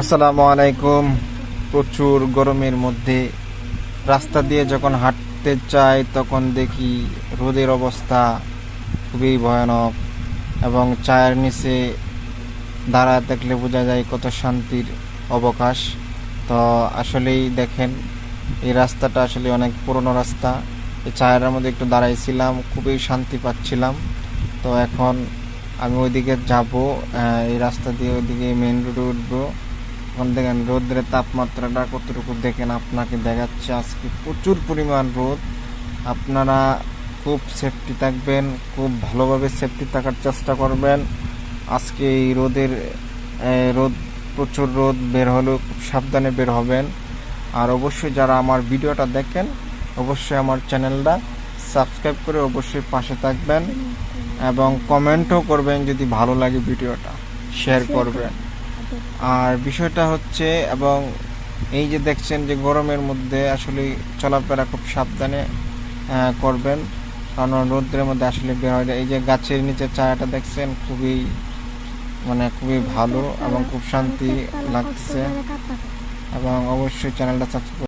আসসালামু আলাইকুম। প্রচুর গরমের মধ্যে রাস্তা দিয়ে যখন হাঁটতে চাই, তখন দেখি রোদের অবস্থা খুবই ভয়ানক এবং চায়ের নিচে দাঁড়ায় থাকলে বোঝা যায় কত শান্তির অবকাশ। তো আসলেই দেখেন, এই রাস্তাটা আসলে অনেক পুরনো রাস্তা। এই চায়ের মধ্যে একটু দাঁড়াইছিলাম, খুবই শান্তি পাচ্ছিলাম। তো এখন আমি ওইদিকে যাব এই রাস্তা দিয়ে ওইদিকে মেন রোডে উঠবো। এখন দেখেন, রোদের তাপমাত্রাটা কতটুকু দেখেন আপনাকে দেখাচ্ছে। আজকে প্রচুর পরিমাণ রোদ। আপনারা খুব সেফটি থাকবেন, খুব ভালোভাবে সেফটি থাকার চেষ্টা করবেন। আজকে এই রোদের রোদ, প্রচুর রোদ বের হলেও খুব সাবধানে বের হবেন। আর অবশ্যই যারা আমার ভিডিওটা দেখেন, অবশ্যই আমার চ্যানেলটা সাবস্ক্রাইব করে অবশ্যই পাশে থাকবেন এবং কমেন্টও করবেন যদি ভালো লাগে ভিডিওটা। শেয়ার করবেন। আর বিষয়টা হচ্ছে, এবং এই যে দেখছেন যে গরমের মধ্যে আসলে চলাফেরা খুব সাবধানে করবেন। কারণ রৌদ্রের মধ্যে আসলে বের হয় এই যে গাছের নিচে চায়াটা দেখছেন, খুবই মানে খুবই ভালো এবং খুব শান্তি লাগছে এবং অবশ্যই চ্যানেলটা সাবস্ক্রাইব